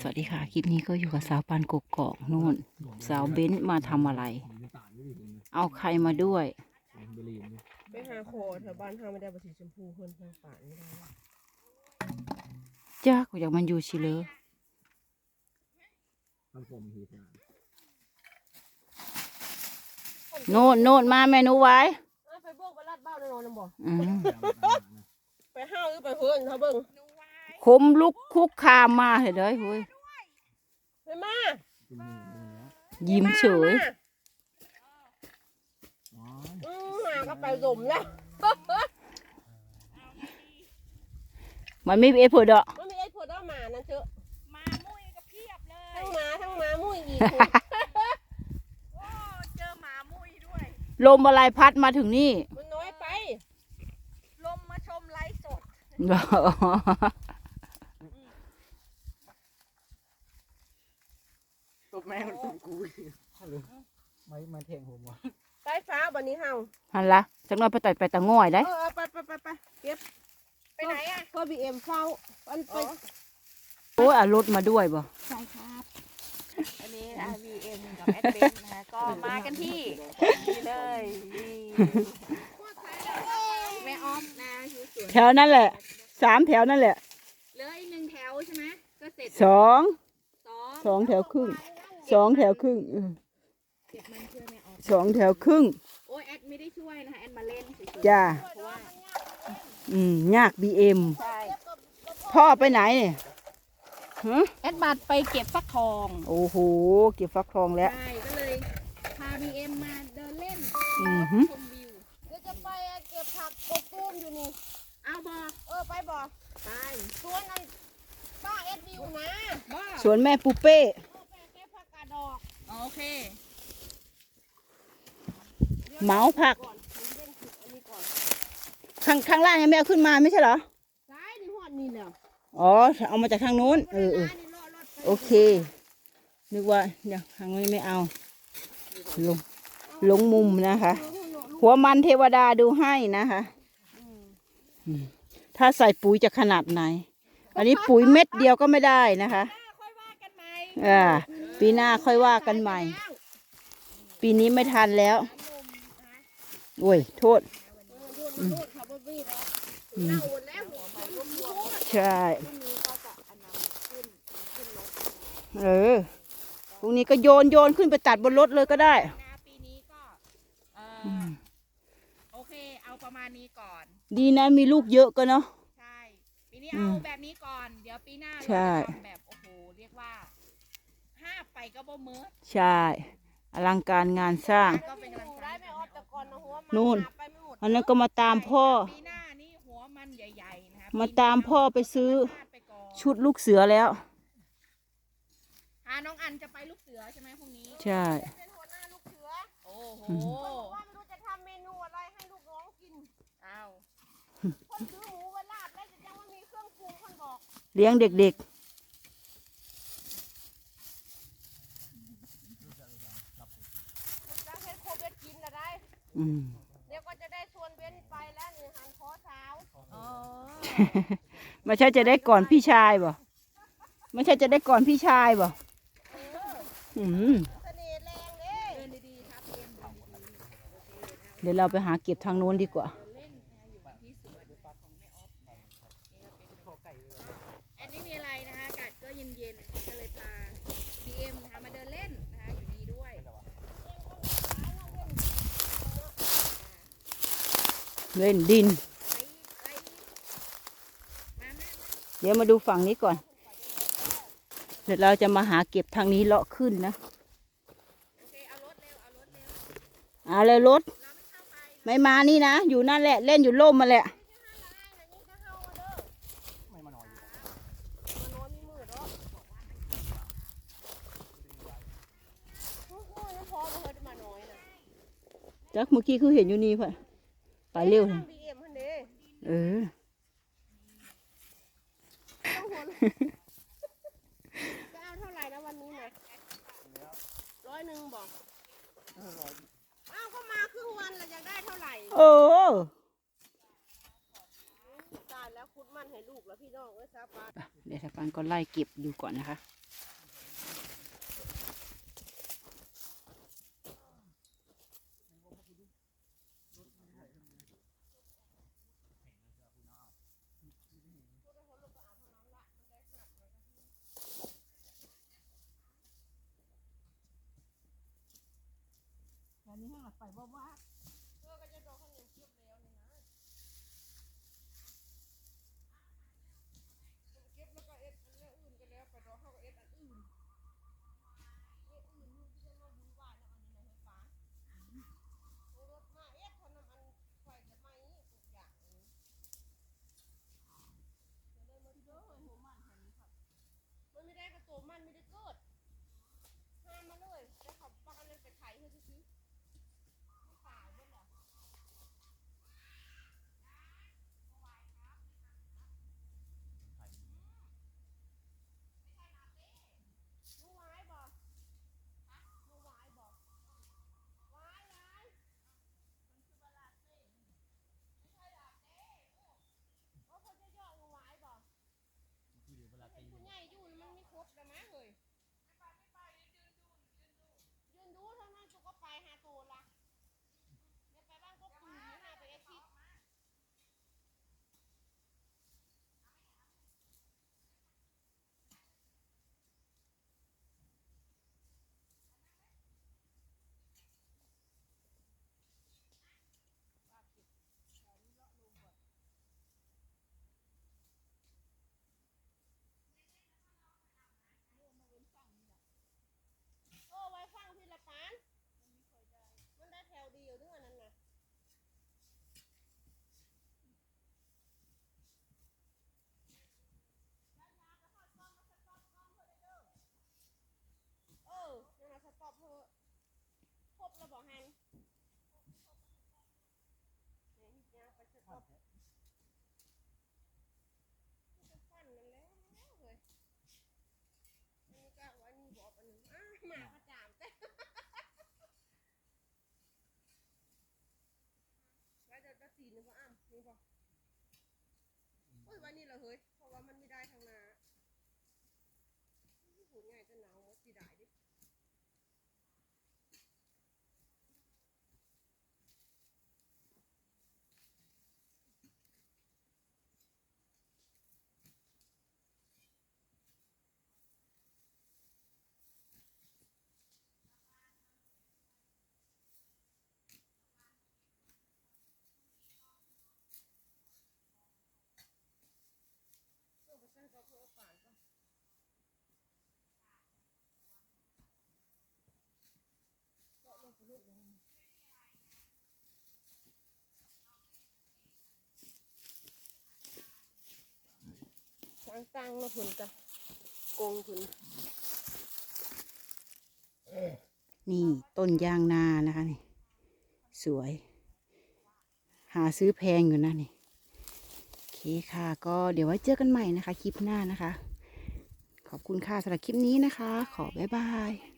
สวัสดีค่ะ คลิปนี้ก็อยู่กับสาวปานกกอกนู่น สาวเบ้นมาทำอะไร เอาใครมาด้วย ไปหาโคแถวบ้านทางไม่ได้ประสีชมพูเพิ่นทางป่าไม่ได้จ้าก็อยากมันอยู่ชิเลอทำผมทีนะโน่นโน่นมาแม่หนูไว้เอาไปเบิ่งไปลาดบ้านนอนนำบ่อืมไปห้าวหรือไปเพิ่นถ้าเบิ่ง คมลุกคุกคามมาเห็นเลยเฮ้ยไปมากินหมูแล้วยิ้มเฉยว้ายอืมหาก็ไปสมแล้วมันไม่เอฟเดอกมันมีไอ้พวกด้าหมานั่นเถอะมามุ้ยก็เพียบเลยทั้งหมาทั้งหมามุ่ยอีกโอ้เจอหมามุ้ยด้วย ลมอะไรพัดมาถึงนี่ มันน้อยไป ลมมาชมไลฟ์สดตบแม่งตบกู ไม่มาแทงผมวะใต้ฟ้าบัดนี้เฮาฮันละจังน้อยไปต่อยไปตะง่อยได้เออเอาไปไปไปไปเก็บไปไหนอะเพื่อบีเอ็มเฝ้าอันไปโอ้ยเอารถมาด้วยบ่ใช่ครับอันนี้นะ VM กับแอดเบนนะคะก็มากันที่นี่เลยนี่แม่ออฟนะอยู่สวนแถวนั่นแหละสามแถวนั่นแหละเหลืออีกหนึ่งแถวใช่ไหมก็เสร็จสองสองสองแถวครึ่งสองแถวครึ่ง เออเก็บมันเพื่อแม่ออฟสองแถวครึ่ง โอ้ยแอดไม่ได้ช่วยนะคะแอดมาเล่นเฉยๆจ้า เพราะว่าอืมยากบีเอ็มใช่พ่อไปไหนเนี่ยฮะแอดบัตรไปเก็บฟักทองโอ้โห เก็บฟักทองแล้ว ใช่ก็เลยพา BM มาเดินเล่นอือหือ ชมวิวเดี๋ยวจะไปเก็บผักกบตูมอยู่นี่ เอาบอเออไปบ่ไปสวนอันป้าเอ็ดวิวนะบอสวนแม่ปูเป้เออไปเก็บผักกาดดอก โอเค เหมาผักก่อนผมเล่นผิดอันนี้ก่อนข้างข้างล่างยังไม่เอาขึ้นมาไม่ใช่เหรอ ซ้ายนี่หอดนี่แล้ว อ๋อ เอามาจากทางนู้น เออเออซ้ายนี่เลาะรถไปโอเค นึกว่าเดี๋ยวทางนี้ไม่เอา ลง ลงมุมนะคะ หัวมันเทวดาดูให้นะคะอืมถ้าใส่ปุ๋ยจะขนาดไหน อันนี้ปุ๋ยเม็ดเดียวก็ไม่ได้นะคะค่อยว่ากันไหมอ่าปีหน้าค่อยว่ากันใหม่ ปีนี้ไม่ทันแล้ว โอ้ย โทษพูดพูดเขาบ่บีบแล้วเน่าหมดแล้วหัวมันก็พูดใช่เออพรุ่งนี้ก็โยนโยนขึ้นไปตัดบนรถเลยก็ได้นะปีนี้ก็เอออโอเค เอาประมาณนี้ก่อน ดีนะมีลูกเยอะก็เนาะใช่ปีนี้อืเอามแบบนี้ก่อนเดี๋ยวปีหน้าเราใช่จะทำแบบโอ้โหเรียกว่าห้าไปก็บ่เมิดใช่ อลังการงานสร้าง ก็เป็นกำลังใจได้ไม่ออกแต่ก่อนนะหัวมันนู่น หาไปไม่หมดอันนั้นก็มาตามพ่อ ปีหน้านี่หัวมันใหญ่ๆนะคะมาตามพ่อไปซื้อพลาดไปก่อนชุดลูกเสือแล้ว อ่าน้องอันจะไปลูกเสือใช่ไหมพรุ่งนี้ ใช่ เป็นหัวหน้าลูกเสือโอ้โหว่าไม่รู้จะทำเมนูอะไรให้ลูกน้องกิน อ้าวคนซื้อหมูมาลาบแล้วจะยังไม่มีเครื่องปรุงคนบอกเลี้ยงเด็ก จะให้โคเบสกินอะไร ๆอืม เดี๋ยวก็จะได้ชวนเบนไปแล้วนี่หันคอเช้า อ๋อ ไม่ใช่จะได้ก่อนพี่ชายบ่ไม่ใช่จะได้ก่อนพี่ชายบ่อืมเสน่ห์แรงเด้เดินดีๆครับเรียนเดินดีๆโอเคนะครับเดี๋ยวเราไปหาเก็บทางโน้นดีกว่าเดินเล่นนะอยู่ที่สวนของแม่ออฟนะนี่ก็เป็นขอไก่อันนี้มีอะไรนะคะอากาศก็เย็นๆก็เลยพา BM นะคะมาเดินเล่นนะคะอยู่นี่ด้วย เล่นดิน ไล่ไล่มาแม่ เดี๋ยวมาดูฝั่งนี้ก่อน เดี๋ยวเราจะมาหาเก็บทางนี้เลาะขึ้นนะเอาเลยรถ ไม่เข้าไปไม่มานี่นะ อยู่นั่นแหละ เล่นอยู่ร่มมาแหละจักเมื่อกี้คือเห็นอยู่นี่พ่ะไปเร็วเอ็มพันเด้เออ จะเอาเท่าไหร่นะวันนี้นะร้อยหนึ่งบอกเอาก็มาครึ่งวันเราจะได้เท่าไหร่โออตายแล้วคุดมันให้ลูกแล้วพี่น้องเอ้ยซาปานเดี๋ยวซาปานก็ไล่เก็บดูก่อนนะคะ นี้มันหลับไปบ้าา อนฟันนั่นแหละเวันนี้กวันีบอกอันนึงอาหมาประจามแต่ไว้เดี๋ยวจะตีนึงก็อ้านึงพอโอ้ยวันีเหรอเฮ้ย สร้างมาหุ่นจ้โกงหุ่นนี่ต้นยางนานะคะนี่ สวย หาซื้อแพงอยู่นะนี่โอเคค่ะ ก็เดี๋ยวไว้เจอกันใหม่นะคะ คลิปหน้านะคะ ขอบคุณค่ะสำหรับคลิปนี้นะคะ ขอบ๊ายบาย